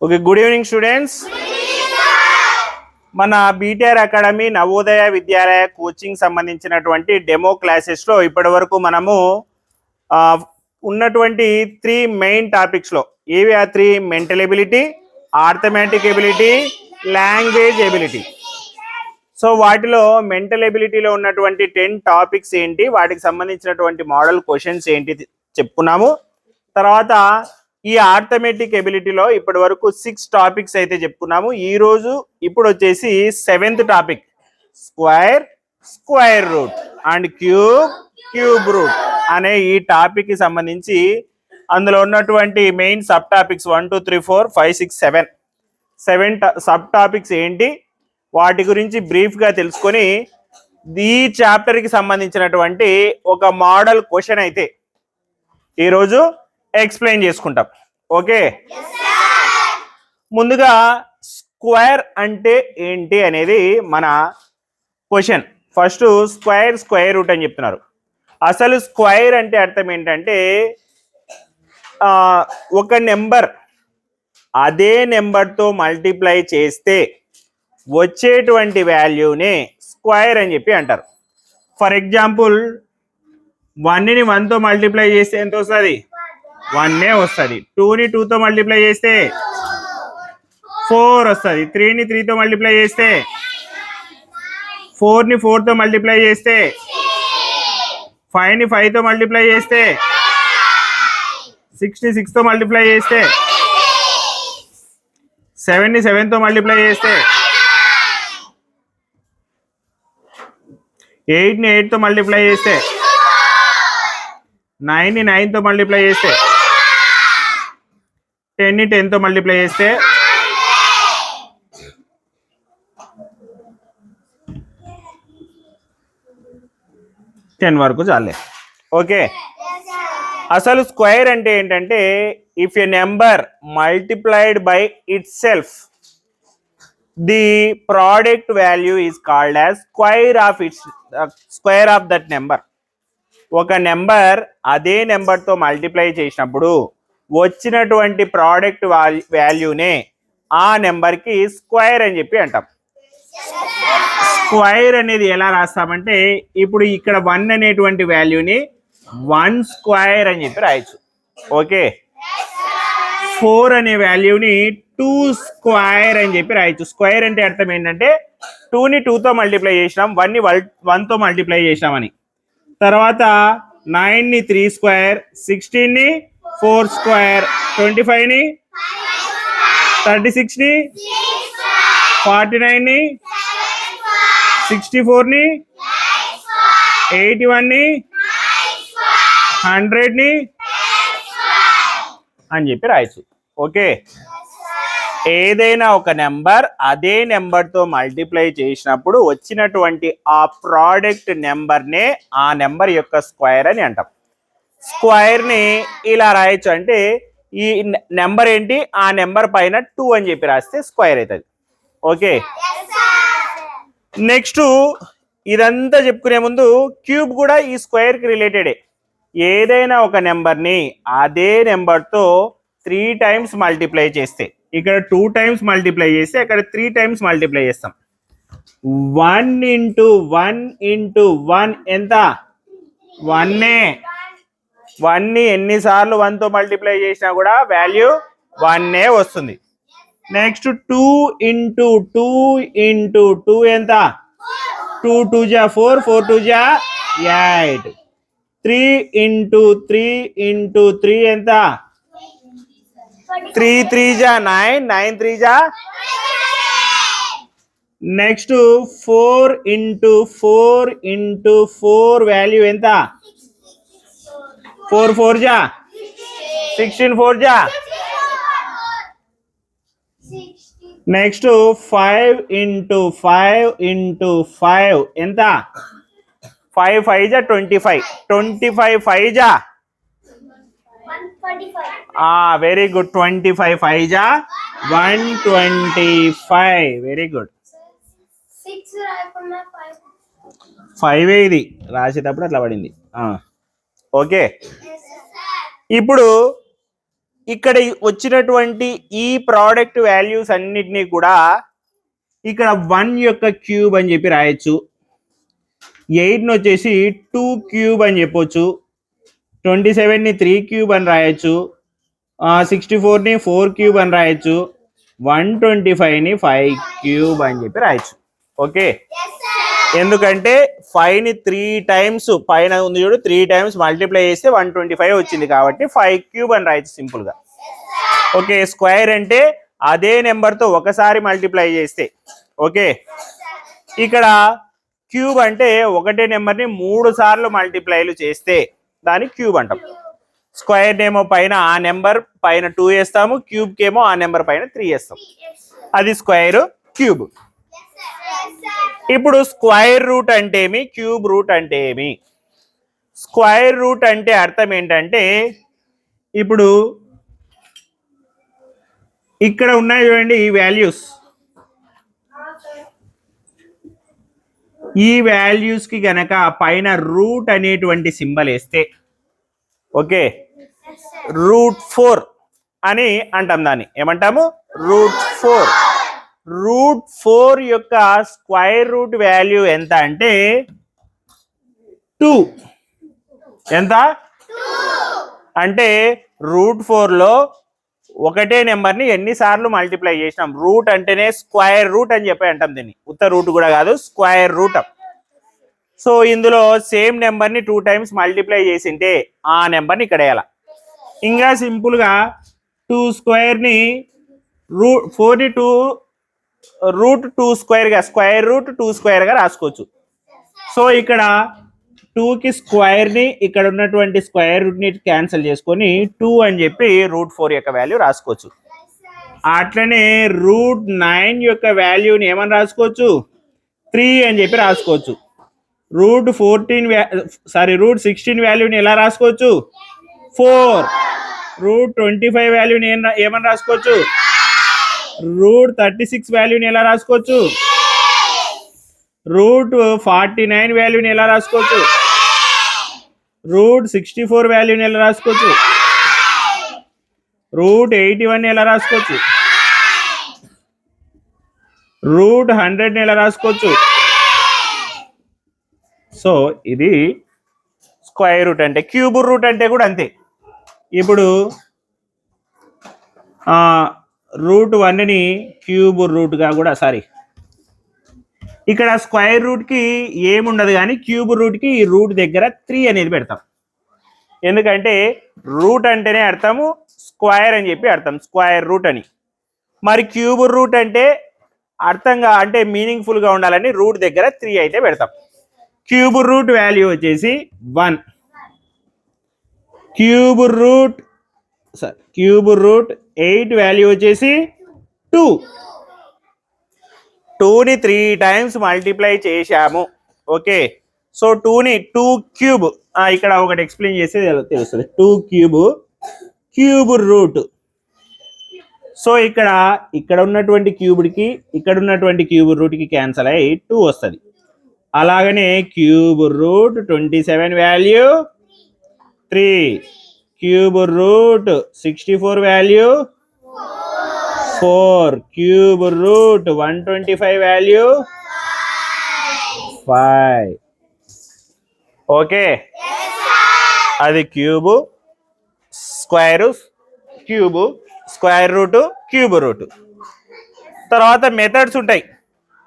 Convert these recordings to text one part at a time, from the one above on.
Okay good evening students మన BTR academy Navodaya Vidyalaya coaching సంబంధించినటువంటి demo క్లాసెస్లో ఇప్పటి వరకు మనము ఉన్నటువంటి త్రీ మెయిన్ టాపిక్స్లో ఏవి ఆ three mental ability arithmetic ability language ability so వాటిలో మెంటల్ ఎబిలిటీలో ఉన్నటువంటి టెన్ టాపిక్స్ ఏంటి? వాటికి సంబంధించినటువంటి మోడల్ క్వశ్చన్స్ ఏంటి? చెప్పుకున్నాము. తర్వాత ఈ ఆర్థమెటిక్ ఎబిలిటీలో ఇప్పటి వరకు సిక్స్ టాపిక్స్ అయితే చెప్పుకున్నాము. ఈ రోజు ఇప్పుడు వచ్చేసి seventh topic square square root and cube cube root అనే ఈ టాపిక్కి సంబంధించి అందులో ఉన్నటువంటి main sub topics one two three four five six seven seven sub topics ఏంటి? వాటి గురించి బ్రీఫ్గా తెలుసుకొని ఈ చాప్టర్కి సంబంధించినటువంటి ఒక మోడల్ క్వశ్చన్ అయితే. ఈరోజు ఎక్స్ప్లెయిన్ చేసుకుంటాం. ఓకే? ముందుగా స్క్వేర్ అంటే ఏంటి అనేది మన question. First square square root అని చెప్తున్నారు. అసలు స్క్వేర్ అంటే అర్థం ఏంటంటే ఒక నెంబర్ అదే నెంబర్తో మల్టిప్లై చేస్తే వచ్చేటువంటి వాల్యూనే స్క్వేర్ అని చెప్పి అంటారు. ఫర్ ఎగ్జాంపుల్ వన్ని వన్తో మల్టిప్లై చేస్తే ఎంత వస్తుంది? వన్నే వస్తుంది. టూని టూతో మల్టిప్లై చేస్తే ఫోర్ వస్తుంది. త్రీని త్రీతో మల్టిప్లై చేస్తే ఫోర్ని ఫోర్తో మల్టిప్లై చేస్తే ఫైవ్ని ఫైవ్తో మల్టిప్లై చేస్తే సిక్స్ని సిక్స్తో మల్టిప్లై చేస్తే సెవెన్ని సెవెన్తో మల్టిప్లై చేస్తే ఎయిట్ని ఎయిట్తో మల్టిప్లై చేస్తే నైన్ని నైన్తో మల్టిప్లై చేస్తే టెన్ని టెన్తో మల్టిప్లై చేస్తే టెన్ వరకు చాలే. ఓకే. అసలు స్క్వేర్ అంటే ఏంటంటే if a number multiplied by itself the product value is called as square of its square of that number ఒక నెంబర్ అదే నెంబర్తో మల్టిప్లై చేసినప్పుడు వచ్చినటువంటి ప్రోడక్ట్ వాల్యూనే ఆ నెంబర్కి స్క్వైర్ అని చెప్పి అంటాం. స్క్వైర్ అనేది ఎలా రాస్తామంటే ఇప్పుడు ఇక్కడ వన్ అనేటువంటి వాల్యూని వన్ స్క్వైర్ అని చెప్పి రాయొచ్చు. ఓకే? ఫోర్ అనే వాల్యూని టూ స్క్వైర్ అని చెప్పి రాయొచ్చు. స్క్వైర్ అంటే అర్థం ఏంటంటే టూని టూతో మల్టిప్లై చేసినాం వన్ని వన్తో మల్టిప్లై చేసినామని. తర్వాత నైన్ని త్రీ స్క్వైర్ సిక్స్టీన్ని ఫోర్ స్క్వేర్. ట్వంటీ ఫైవ్ని థర్టీ సిక్స్ని ఫార్టీ నైన్ని సిక్స్టీ ఫోర్ని ఎయిటీ వన్ని హండ్రెడ్ని అని చెప్పి రాయొచ్చు. ఓకే. ఏదైనా ఒక నెంబర్ అదే నెంబర్తో మల్టిప్లై చేసినప్పుడు వచ్చినటువంటి ఆ ప్రోడక్ట్ నెంబర్నే ఆ నెంబర్ యొక్క స్క్వేర్ అని అంటాం. స్క్వేర్ని ఇలా రాయొచ్చు. అంటే ఈ నెంబర్ ఏంటి? ఆ నెంబర్ పైన టూ అని చెప్పి రాస్తే స్క్వైర్ అవుతుంది ఓకే? నెక్స్ట్ ఇదంతా చెప్పుకునే ముందు క్యూబ్ కూడా ఈ స్క్వేర్కి రిలేటెడే. ఏదైనా ఒక నెంబర్ని అదే నెంబర్తో త్రీ టైమ్స్ మల్టిప్లై చేస్తే ఇక్కడ టూ టైమ్స్ మల్టిప్లై చేస్తే అక్కడ త్రీ టైమ్స్ మల్టిప్లై చేస్తాం. One into one into one ఎంత? వన్నే. వన్ని ఎన్నిసార్లు వన్తో మల్టిప్లై చేసినా కూడా వాల్యూ వన్నే వస్తుంది. Next two into two into two ఎంత? టూ టూ జా ఫోర్ ఫోర్ టూ జా eight. Three into three into three ఎంత? త్రీ త్రీ జా నైన్ నైన్ త్రీ జా next four into four into four value ఎంత? ఫోర్ ఫోర్ జా. Sixteen four జా. Next five into five into five. ఎంత? Five five జా twenty five. Twenty five five జా. Very good twenty five five జా. One twenty five. Very good five ఇది. రాసేటప్పుడు అట్లా పడింది. ఓకే? ఇప్పుడు ఇక్కడ వచ్చినటువంటి ఈ ప్రోడక్ట్ వాల్యూస్ అన్నిటినీ కూడా ఇక్కడ వన్ యొక్క క్యూబ్ అని చెప్పి రాయొచ్చు. ఎయిట్ని వచ్చేసి టూ క్యూబ్ అని చెప్పొచ్చు. ట్వంటీ సెవెన్ని త్రీ క్యూబ్ అని రాయొచ్చు. సిక్స్టీ ఫోర్ని ఫోర్ క్యూబ్ అని రాయొచ్చు. వన్ ట్వంటీ ఫైవ్ని ఫైవ్ క్యూబ్ అని చెప్పి రాయొచ్చు. ఓకే? ఎందుకంటే ఫైవ్ని త్రీ టైమ్స్ పైన ఉంది చూడు త్రీ టైమ్స్ మల్టిప్లై చేస్తే వన్ ట్వంటీ ఫైవ్ వచ్చింది కాబట్టి ఫైవ్ క్యూబ్ అని రాయచ్చు సింపుల్గా. ఓకే స్క్వేర్ అంటే అదే నెంబర్తో ఒకసారి మల్టిప్లై చేస్తే. ఓకే ఇక్కడ క్యూబ్ అంటే ఒకటే నెంబర్ని మూడు సార్లు మల్టిప్లైలు చేస్తే దాన్ని క్యూబ్ అంటాం. స్క్వేర్ ఏమో పైన ఆ నెంబర్ పైన టూ వేస్తాము క్యూబ్కేమో ఆ నెంబర్ పైన త్రీ వేస్తాం. అది స్క్వేర్ క్యూబ్ ఇప్పుడు స్క్వైర్ రూట్ అంటే ఏమి? క్యూబ్ రూట్ అంటే ఏమి? స్క్వైర్ రూట్ అంటే అర్థం ఏంటంటే ఇప్పుడు ఇక్కడ ఉన్నాయి చూడండి ఈ వాల్యూస్. ఈ వాల్యూస్కి గనక పైన రూట్ అనేటువంటి సింబల్ వేస్తే ఓకే? రూట్ ఫోర్ అని అంటాం దాన్ని. ఏమంటాము? Root four. రూట్ ఫోర్ యొక్క స్క్వైర్ రూట్ వాల్యూ ఎంత అంటే టూ. ఎంత? అంటే రూట్ ఫోర్లో ఒకటే నెంబర్ని ఎన్నిసార్లు మల్టిప్లై చేసినాం. రూట్ అంటేనే స్క్వైర్ రూట్ అని చెప్పి అంటాం దీన్ని. ఉత్త రూట్ కూడా కాదు స్క్వైర్ రూట్. సో ఇందులో సేమ్ నెంబర్ని టూ టైమ్స్ మల్టిప్లై చేసింటే ఆ నెంబర్ని ఇక్కడ వేయాల. ఇంకా సింపుల్గా టూ స్క్వైర్ని రూ ఫోర్ని టూ రూట్ టూ స్క్వేర్గా స్క్వేర్ రూట్ టూ స్క్వేర్గా రాసుకోవచ్చు. సో ఇక్కడ టూకి స్క్వేర్ని ఇక్కడ ఉన్నటువంటి స్క్వేర్ రూట్ని క్యాన్సిల్ చేసుకొని టూ అని చెప్పి రూట్ ఫోర్ యొక్క వాల్యూ రాసుకోవచ్చు. అట్లనే రూట్ నైన్ యొక్క వాల్యూని ఏమని రాసుకోవచ్చు? త్రీ అని చెప్పి రాసుకోవచ్చు. Root fourteen sorry root sixteen వాల్యూని ఎలా రాసుకోవచ్చు? ఫోర్. రూట్ ట్వంటీ ఫైవ్ వాల్యూని ఏమని రాసుకోవచ్చు? రూట్ థర్టీ సిక్స్ వాల్యూని ఎలా రాసుకోవచ్చు? రూట్ ఫార్టీ నైన్ వాల్యూని ఎలా రాసుకోవచ్చు? రూట్ సిక్స్టీ ఫోర్ వాల్యూని ఎలా రాసుకోవచ్చు? రూట్ ఎయిటీ వన్ ఎలా రాసుకోవచ్చు? రూట్ హండ్రెడ్ ఎలా రాసుకోవచ్చు? సో ఇది స్క్వైర్ రూట్ అంటే క్యూబ్ రూట్ అంటే కూడా అంతే. ఇప్పుడు రూట్ వన్ని క్యూబ్ రూట్గా కూడా సారీ. ఇక్కడ స్క్వైర్ రూట్కి ఏముండదు కానీ క్యూబ్ రూట్కి ఈ రూట్ దగ్గర త్రీ అనేది పెడతాం. ఎందుకంటే రూట్ అంటేనే అర్థము స్క్వైర్ అని చెప్పి అర్థం స్క్వైర్ రూట్ అని. మరి క్యూబ్ రూట్ అంటే అర్థంగా అంటే మీనింగ్ఫుల్గా ఉండాలని రూట్ దగ్గర త్రీ అయితే పెడతాం. క్యూబ్ రూట్ వాల్యూ వచ్చేసి one. Cube root sir cube root eight value వచ్చేసి టూ. టూని త్రీ టైమ్స్ మల్టిప్లై చేశాము. ఓకే. సో టూని టూ క్యూబ్. ఇక్కడ ఒకటి ఎక్స్ప్లెయిన్ చేస్తే తెలుస్తుంది. Two cube cube root. So ఇక్కడ ఇక్కడ ఉన్నటువంటి క్యూబ్డ్కి ఇక్కడ ఉన్నటువంటి క్యూబ్ రూట్కి క్యాన్సల్ అయ్యి టూ వస్తుంది. అలాగనే cube root twenty seven value three. Cube root sixty four value? Four. Cube root one twenty five value? Five. Okay. అది cube square cube square root cube root. తర్వాత మెథడ్స్ ఉంటాయి.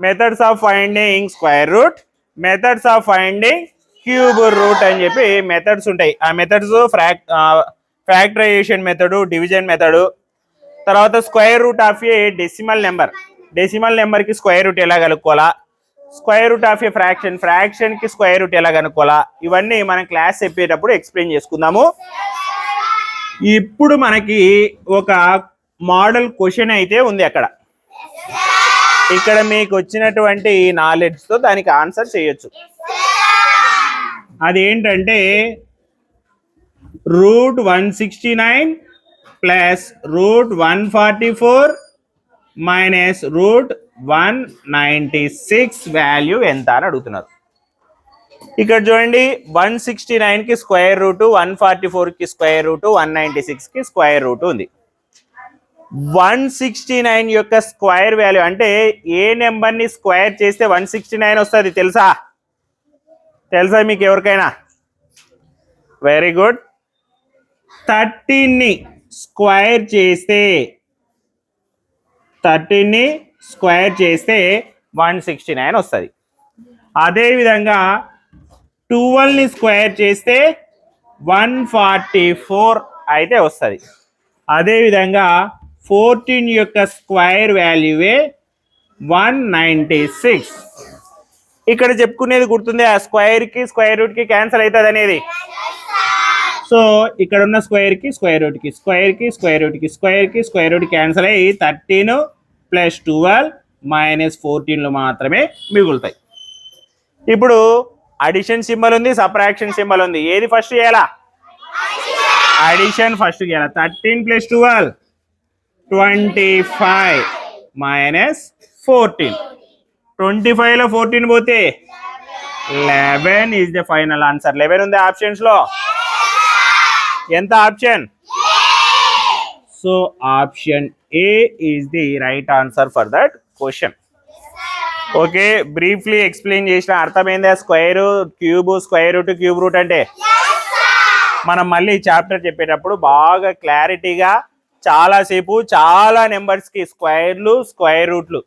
Methods of finding square root methods of finding cube root అని చెప్పి methods ఉంటాయి. ఆ methods ఫ్రాక్ factorisation method division method తర్వాత square root of a decimal number decimal నెంబర్కి square root ఎలా కనుక్కోవాలా? Square root of a fraction ఫ్రాక్షన్కి square root ఎలా కనుక్కోవాలా? ఇవన్నీ మనం క్లాస్ చెప్పేటప్పుడు ఎక్స్ప్లెయిన్ చేసుకుందాము. ఇప్పుడు మనకి ఒక మోడల్ క్వశ్చన్ అయితే ఉంది అక్కడ. ఇక్కడ మీకు వచ్చినటువంటి నాలెడ్జ్తో దానికి ఆన్సర్ చేయొచ్చు. అదేంటంటే root one sixty nine plus root one forty four minus root one ninety six value ఎంత అని అడుగుతున్నారు. ఇక్కడ చూడండి వన్ సిక్స్టీ నైన్కి స్క్వేర్ రూటు వన్ ఫార్టీ ఫోర్కి స్క్వేర్ రూటు వన్ నైంటీ సిక్స్కి స్క్వేర్ రూట్ ఉంది. వన్ సిక్స్టీ నైన్ యొక్క స్క్వేర్ వాల్యూ అంటే ఏ నెంబర్ని స్క్వేర్ చేస్తే వన్ సిక్స్టీ నైన్ వస్తుంది తెలుసా? తెలుసా మీకు ఎవరికైనా? వెరీ గుడ్ థర్టీన్ని స్క్వేర్ చేస్తే థర్టీన్ని స్క్వేర్ చేస్తే వన్ సిక్స్టీ నైన్ వస్తుంది. అదేవిధంగా ట్వెల్వ్ని స్క్వేర్ చేస్తే వన్ ఫార్టీ ఫోర్ అయితే వస్తుంది. అదేవిధంగా ఫోర్టీన్ యొక్క స్క్వైర్ వాల్యూవే వన్ నైంటీ సిక్స్. ఇక్కడ చెప్పుకునేది గుర్తుంది ఆ స్క్వేర్కి స్క్వేర్ రూట్కి క్యాన్సల్ అవుతుంది అనేది. సో ఇక్కడ ఉన్న స్క్వేర్కి స్క్వేర్ రూట్కి స్క్వేర్కి స్క్వేర్ రూట్కి స్క్వేర్కి స్క్వేర్ రూట్ క్యాన్సల్ అయ్యి థర్టీన్ ప్లస్ ట్వెల్వ్ మైనస్ ఫోర్టీన్లు మాత్రమే మిగులుతాయి. ఇప్పుడు అడిషన్ సింబల్ ఉంది సప్రాక్షన్ సింబల్ ఉంది. ఏది ఫస్ట్ చేయాలా? అడిషన్ ఫస్ట్ చేయాలా? Thirteen plus twelve twenty five minus fourteen twenty ఫైవ్లో ఫోర్టీన్ పోతే eleven is the final answer. Eleven ఉంది ఆప్షన్స్లో? ఎంత option? So option A is the right answer for that question. Okay briefly explain చేసిన అర్థమైందా? Square cube square root cube root అంటే? మనం మళ్ళీ చాప్టర్ చెప్పేటప్పుడు బాగా క్లారిటీగా చాలాసేపు చాలా నెంబర్స్కి స్క్వేర్లు స్క్వేర్ రూట్లు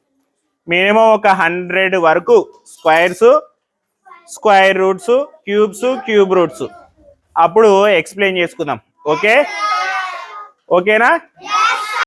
మినిమం ఒక హండ్రెడ్ వరకు squares square roots cubes cube roots. అప్పుడు ఎక్స్ప్లెయిన్ చేసుకుందాం. ఓకే? ఓకేనా?